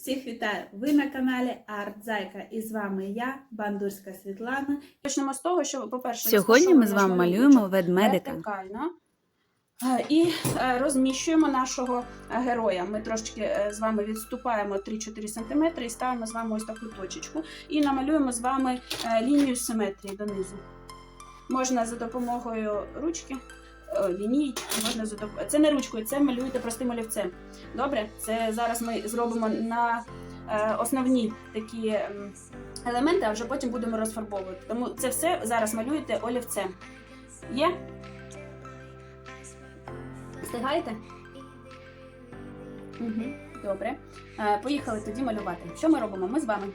Всіх вітаю! Ви на каналі Арт Зайка і з вами я, Бандурська Світлана. Почнемо з того, що, по-перше, Сьогодні ми з вами малюємо ведмедика. вертикально. Е, І е, розміщуємо нашого е, героя. Ми трошки е, з вами відступаємо 3-4 см і ставимо з вами ось таку точечку. І намалюємо з вами лінію симетрії донизу. Можна за допомогою ручки, лінійки, можна за. Це не ручкою, це малюєте простим олівцем. Добре, це зараз ми зробимо на е, основні такі ем, елементи, а вже потім будемо розфарбовувати. Тому це все зараз малюєте олівцем. Є? Встигаєте? Угу, добре. Е, поїхали тоді малювати. Що ми робимо? Ми з вами.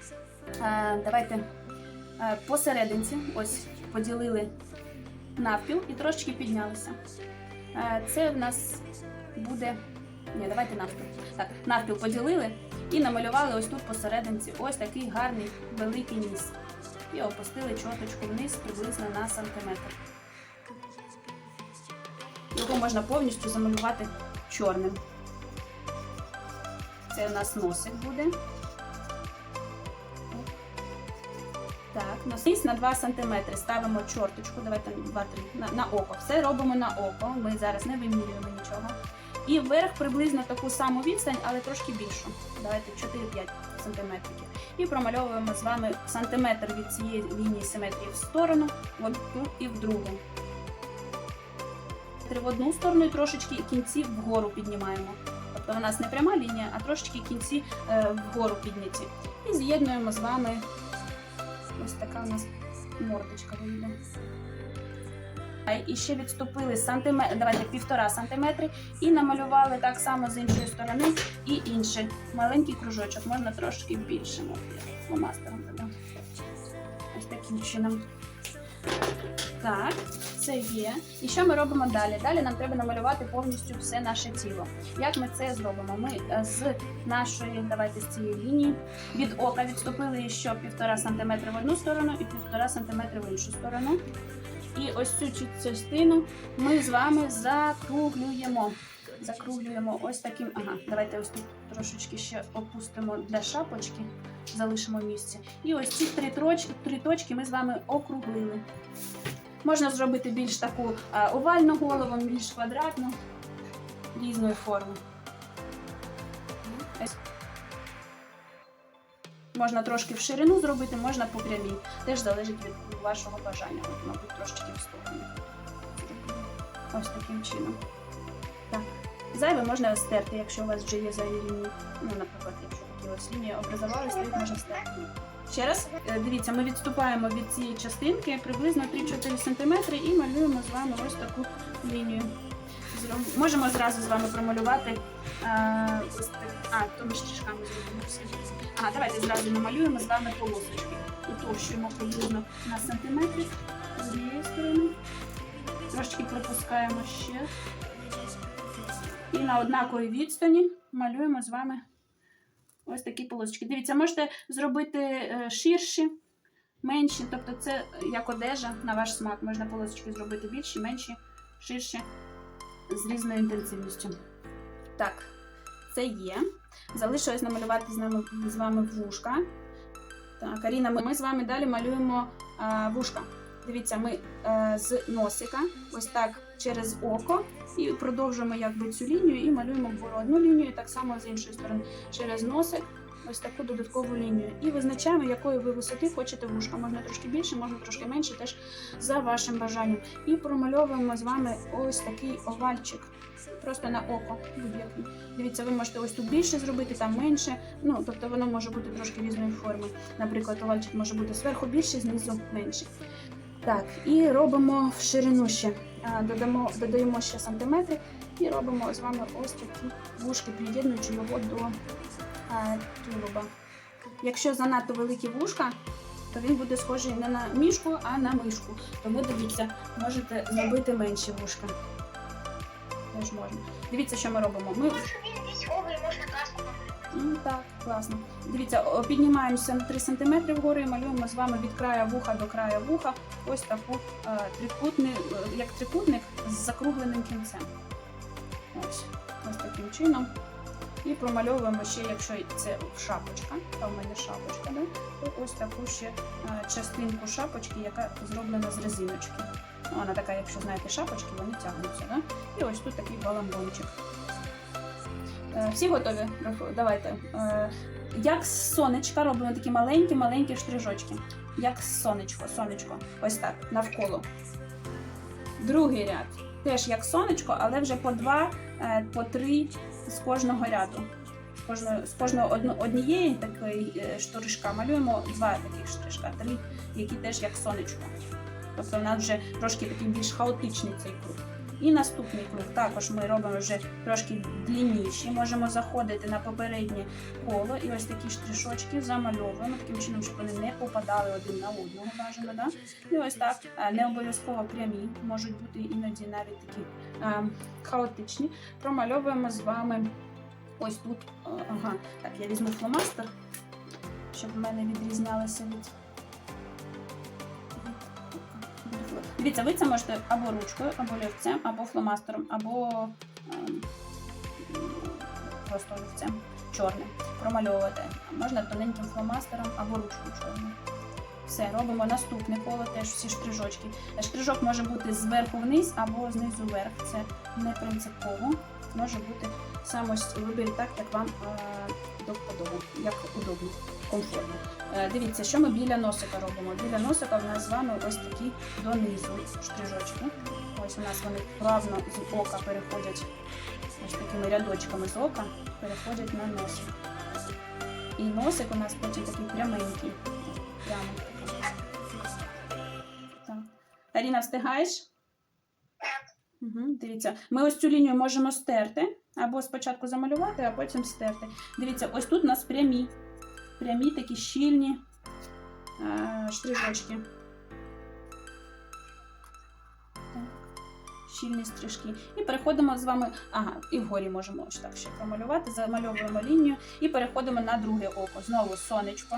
Е, давайте е, посерединці ось поділили навпіл і трошечки піднялися. Е, це в нас буде. Ні, давайте навпіл. Так, навпіл поділили і намалювали ось тут посерединці ось такий гарний великий ніс. І опустили чоточку вниз приблизно на сантиметр. Його можна повністю замалювати чорним. Це у нас носик буде. Так, на 2 см. Ставимо чорточку, давайте 2-3 на, на око. Все робимо на око. Ми зараз не вимірюємо нічого. І вверх приблизно таку саму відстань, але трошки більшу. Давайте 4-5 см. І промальовуємо з вами сантиметр від цієї лінії симетрії в сторону, в одну і в другу. В одну сторону і трошечки кінці вгору піднімаємо. Тобто у нас не пряма лінія, а трошечки кінці е, вгору підняті. І з'єднуємо з вами ось така у нас мордочка вийде. І ще відступили сантиметр, давайте півтора сантиметри і намалювали так само з іншої сторони і інший маленький кружочок. Можна трошки більше фломастером. Ось таким чином. Так, це є. І що ми робимо далі? Далі нам треба намалювати повністю все наше тіло. Як ми це зробимо? Ми е, з нашої, давайте з цієї лінії, від ока відступили ще 1,5 см в одну сторону і 1,5 см в іншу сторону. І ось цю частину ми з вами закруглюємо. Закруглюємо ось таким. Ага, давайте ось тут трошечки ще опустимо для шапочки, залишимо місце. І ось ці три точки, три точки ми з вами округлили. Можна зробити більш таку овальну голову, більш квадратну, різної форми. Можна трошки в ширину зробити, можна по прямій. Теж залежить від вашого бажання. От, мабуть, трошечки в сторону. Ось таким чином. Так. Зайве можна стерти, якщо у вас вже є зайві лінії. Ну, наприклад, якщо такі ось лінії образувалися, їх можна стерти. Ще раз, е, дивіться, ми відступаємо від цієї частинки приблизно 3-4 см і малюємо з вами ось таку лінію. Можемо зразу з вами промалювати. е. А, то ми штришками зробимо все. А, давайте зразу намалюємо з вами полосочки. Утовщуємо приблизно на сантиметр з однієї сторони. Трошки пропускаємо ще. І на однаковій відстані малюємо з вами ось такі полосочки. Дивіться, можете зробити е, ширші, менші, тобто це як одежа на ваш смак. Можна полосочки зробити більші, менші, ширші, з різною інтенсивністю. Так, це є. Залишилось намалювати з нами з вами вушка. Так, Аріна, ми, з вами далі малюємо а, вушка. Дивіться, ми е, з носика, ось так через око, і продовжуємо якби цю лінію і малюємо вгору одну лінію, так само з іншої сторони через носик. Ось таку додаткову лінію. І визначаємо, якої ви висоти хочете вушка. Можна трошки більше, можна трошки менше, теж за вашим бажанням. І промальовуємо з вами ось такий овальчик. Просто на око. Дивіться, ви можете ось тут більше зробити, там менше. Ну, тобто воно може бути трошки різної форми. Наприклад, овальчик може бути зверху більший, знизу менший. Так, і робимо в ширину ще. А, Додамо, додаємо ще сантиметри і робимо з вами ось такі вушки, приєднуючи його до а, тулуба. Якщо занадто великі вушка, то він буде схожий не на мішку, а на мишку. Тому дивіться, можете зробити менші вушка. Теж можна. Дивіться, що ми робимо. Ми Він військовий, можна каску. Ну, так, класно. Дивіться, піднімаємося на 3 см вгору і малюємо з вами від краю вуха до краю вуха ось таку е, трикутник, е, як трикутник з закругленим кінцем. Ось, ось таким чином. І промальовуємо ще, якщо це шапочка, а в мене шапочка, да? то ось таку ще е, частинку шапочки, яка зроблена з резиночки. Ну, Вона така, якщо знаєте, шапочки, вони тягнуться. Да? І ось тут такий баламбончик. Всі готові? Давайте. Як з сонечка робимо такі маленькі-маленькі штрижочки. Як сонечко, сонечко. Ось так, навколо. Другий ряд. Теж як сонечко, але вже по два, е, по три з кожного ряду. З кожного, з кожного однієї такої е, штришка малюємо два таких штришка, три, які теж як сонечко. Тобто в нас вже трошки такий більш хаотичний цей круг. І наступний круг також ми робимо вже трошки длинніші. Можемо заходити на попереднє коло і ось такі штришочки замальовуємо, таким чином, щоб вони не попадали один на одного, бажано. Да? І ось так не обов'язково прямі, можуть бути іноді навіть такі е, хаотичні. Промальовуємо з вами ось тут. Ага, так, я візьму фломастер, щоб в мене відрізнялося від. Дивіться, ви це можете або ручкою, або олівцем, або фломастером, або ем, просто олівцем чорним промальовувати. Можна тоненьким фломастером або ручкою чорною. Все, робимо наступне коло, теж всі штрижочки. Штрижок може бути зверху вниз або знизу вверх. Це не принципово. Може бути саме вибір так, як вам е, до вподоби, як удобно, комфортно. Е, дивіться, що ми біля носика робимо. Біля носика в нас з вами ось такі донизу штрижочки. Ось у нас вони плавно з ока переходять ось такими рядочками з ока, переходять на носик. І носик у нас потім такий пряменький. Прямо. Так. Аріна, встигаєш? Угу, дивіться, ми ось цю лінію можемо стерти, або спочатку замалювати, а потім стерти. Дивіться, ось тут у нас прямі, прямі такі щільні е, штрижочки. Щільні стрижки. І переходимо з вами. Ага, і вгорі можемо ось так ще промалювати. Замальовуємо лінію і переходимо на друге око. Знову сонечко.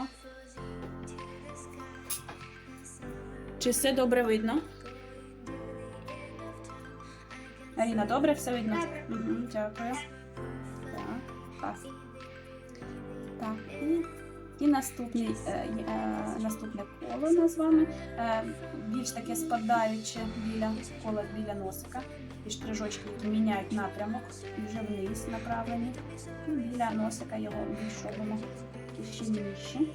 Чи все добре видно? Аріна, добре все видно? Добре. Угу, дякую. Так, клас. Так, і, наступний, е, е, наступне коло з вами. Е, більш таке спадаюче біля кола біля носика. І штрижочки, які міняють напрямок і вже вниз направлені. І біля носика його робимо такі щільніші.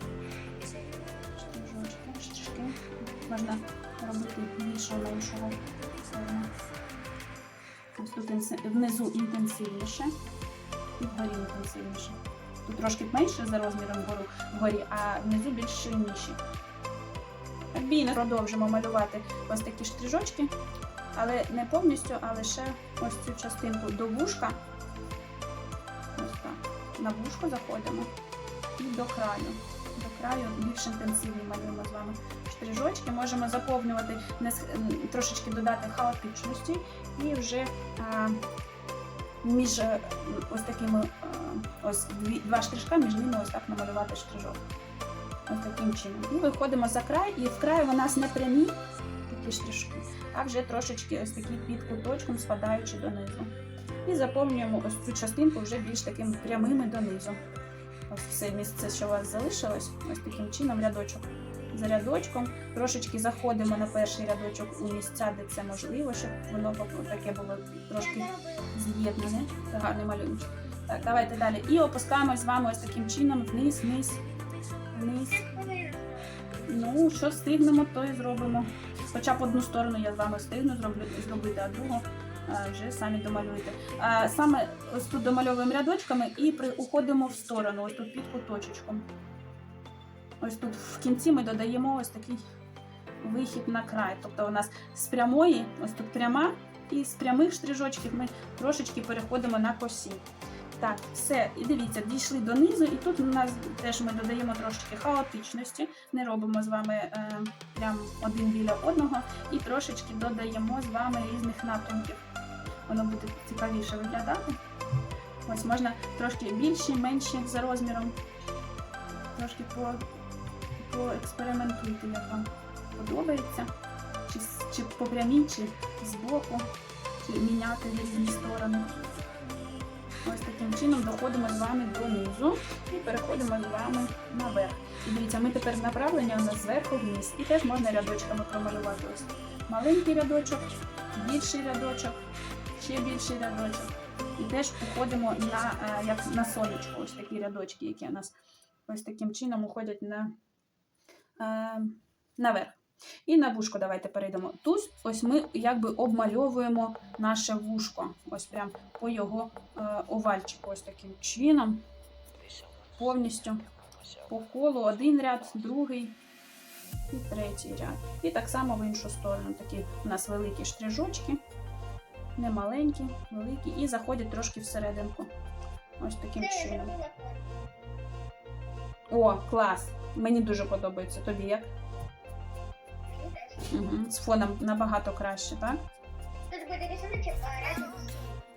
Штрижочки, штрижки. Можна робити більшого меншого. Ось тут внизу інтенсивніше і вгорі інтенсивніше. Тут трошки менше за розміром вгору, вгорі, а внизу більш щільніші. Бійно продовжимо малювати ось такі штрижочки, але не повністю, а лише ось цю частинку до вушка. Ось так. На вушко заходимо і до краю. До краю більш інтенсивні малюємо з вами штрижочки. Можемо заповнювати трошечки додати хаотичності і вже а, між е, ось такими а, ось два штрижка, між ними ось так намалювати штрижок. Ось таким чином. І виходимо за край, і в край у нас не прямі такі штрижки, а вже трошечки ось такі під куточком спадаючи донизу. І заповнюємо ось цю частинку вже більш такими прямими донизу. Ось все місце, що у вас залишилось, ось таким чином рядочок за рядочком. Трошечки заходимо на перший рядочок у місця, де це можливо, щоб воно таке було трошки з'єднане. Гарний малюнок. Так, давайте далі. І опускаємось з вами ось таким чином вниз, вниз, вниз. Ну, що встигнемо, то і зробимо. Хоча б одну сторону я з вами встигну зробити, а другу а, вже самі домалюєте. А, саме ось тут домальовуємо рядочками і уходимо в сторону, ось тут під куточечком. Ось тут в кінці ми додаємо ось такий вихід на край. Тобто у нас з прямої, ось тут пряма, і з прямих штрижочків ми трошечки переходимо на косі. Так, все, і дивіться, дійшли донизу, і тут у нас теж ми додаємо трошечки хаотичності, не робимо з вами е, прям один біля одного, і трошечки додаємо з вами різних напрямків. Воно буде цікавіше виглядати. Ось можна трошки більші, менші за розміром. Трошки по, поекспериментуйте, як вам подобається. Чи, чи по прямій, чи збоку, чи міняти різні сторони. Ось таким чином доходимо з вами донизу і переходимо з вами наверх. І дивіться, ми тепер направлення у нас зверху вниз. І теж можна рядочками промалювати. Маленький рядочок, більший рядочок, ще більший рядочок. І теж уходимо на, е, як на сонечко, ось такі рядочки, які у нас ось таким чином уходять на, е, наверх. І на вушко давайте перейдемо. Тут ось ми якби обмальовуємо наше вушко. Ось прям по його е, овальчику, ось таким чином. Повністю по колу один ряд, другий і третій ряд. І так само в іншу сторону. Такі у нас великі штрижочки, не маленькі, великі, і заходять трошки всерединку. Ось таким чином. О, клас! Мені дуже подобається. Тобі як? Угу. З фоном набагато краще, так? Тут буде рисуночок разом.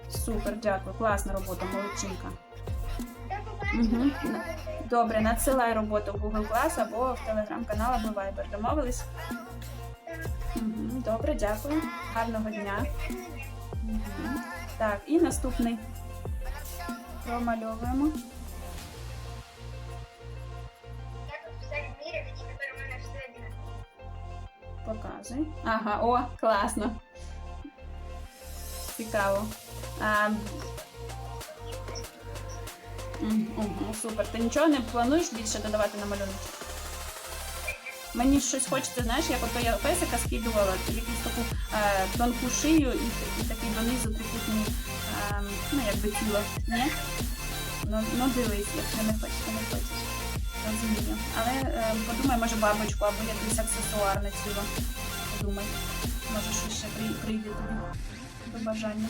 Супер, дякую. Класна робота, молодчинка. Мгм. Добре, надсилай роботу в Google Class або в телеграм-канал або Viber. Домовились? Угу. Добре, дякую. Гарного дня. Угу. Так, і наступний. Промальовуємо. Показуй. Ага, о, класно. Цікаво. А, угу, супер. Ти нічого не плануєш більше додавати на малюнок? Мені щось хочеться, знаєш, як ото я песика скидувала, якусь таку е, тонку шию і, і такий донизу трикутний, е, ну якби тіло. Ні? Ну, ну дивись, якщо не хочеш, то не хочеш. Розумію. Але е, подумай, може бабочку або якийсь аксесуар на тіло. Подумай. Може щось ще при- прийде тобі до бажання.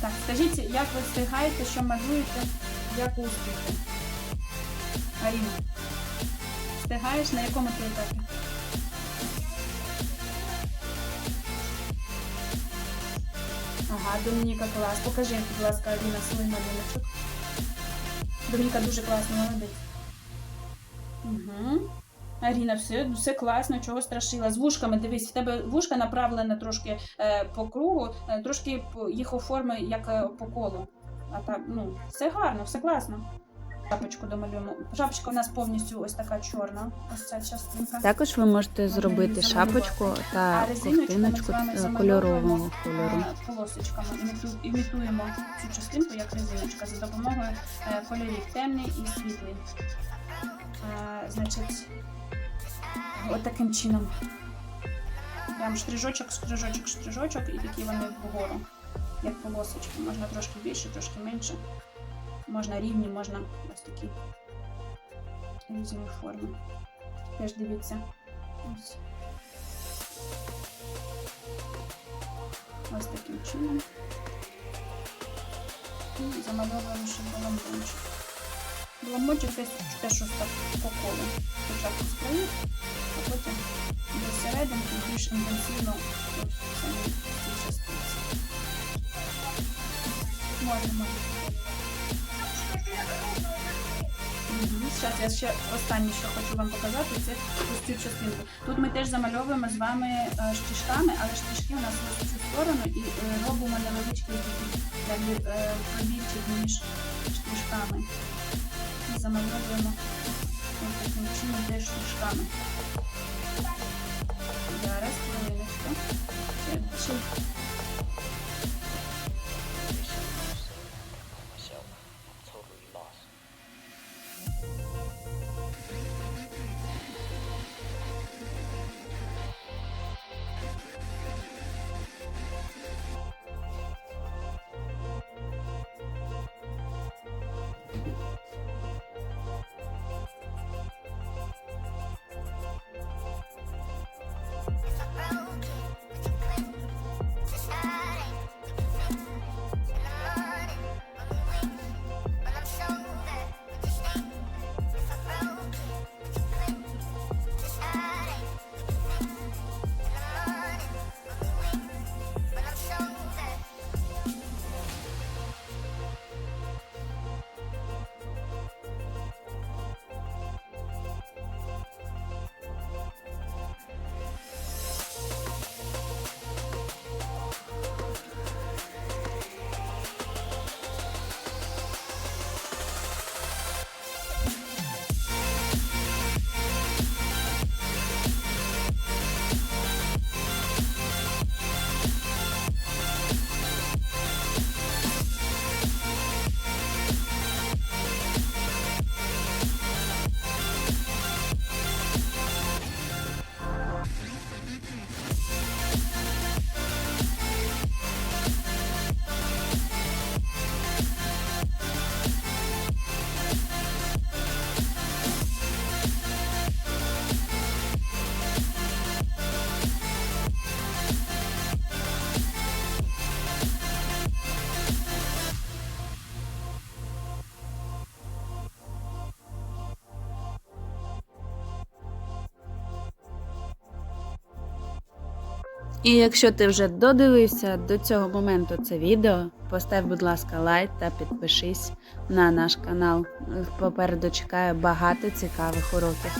Так, скажіть, як ви встигаєте, що малюєте, як успіхи? Аріна, встигаєш на якому ти етапі? Ага, Домініка клас. Покажи, будь ласка, Аріна, свій малюночок. Домініка дуже класно, молодець. Угу. Аріна, все, все класно, чого страшила. З вушками, дивись, в тебе вушка направлена трошки е, по кругу, е, трошки їх оформи як е, по колу. А так, ну, все гарно, все класно. Шапочку домалюємо. Шапочка у нас повністю ось така чорна, ось ця частинка. Також ви можете зробити шапочку та ковтиночку кольорового кольору. е, полосочками. Імітуємо цю частинку як резиночка за допомогою е, кольорів темний і світлий. Е, Значить, от таким чином. Прям штрижочок, штрижочок, штрижочок, і такі вони вгору, як полосочки. Можна трошки більше, трошки менше. Можна рівні, можна ось такі різні форми. Теж дивіться. Ось. Ось таким чином. І замальовуємо ще баламбончик. Баламбончик десь теж ось так по колу. Спочатку з а потім до серединки більш інтенсивно от в самій цій частинці. Зараз я ще останнє, що хочу вам показати, це ось цю частинку. Тут ми теж замальовуємо з вами е, штишками, але штишки у нас в цю сторону і е, робимо невеличкий е, пробірчик між штишками. І замальовуємо ось таким чином теж штишками. Зараз, хвилиночку. Ще І якщо ти вже додивився до цього моменту це відео, постав, будь ласка, лайк та підпишись на наш канал. Попереду чекає багато цікавих уроків.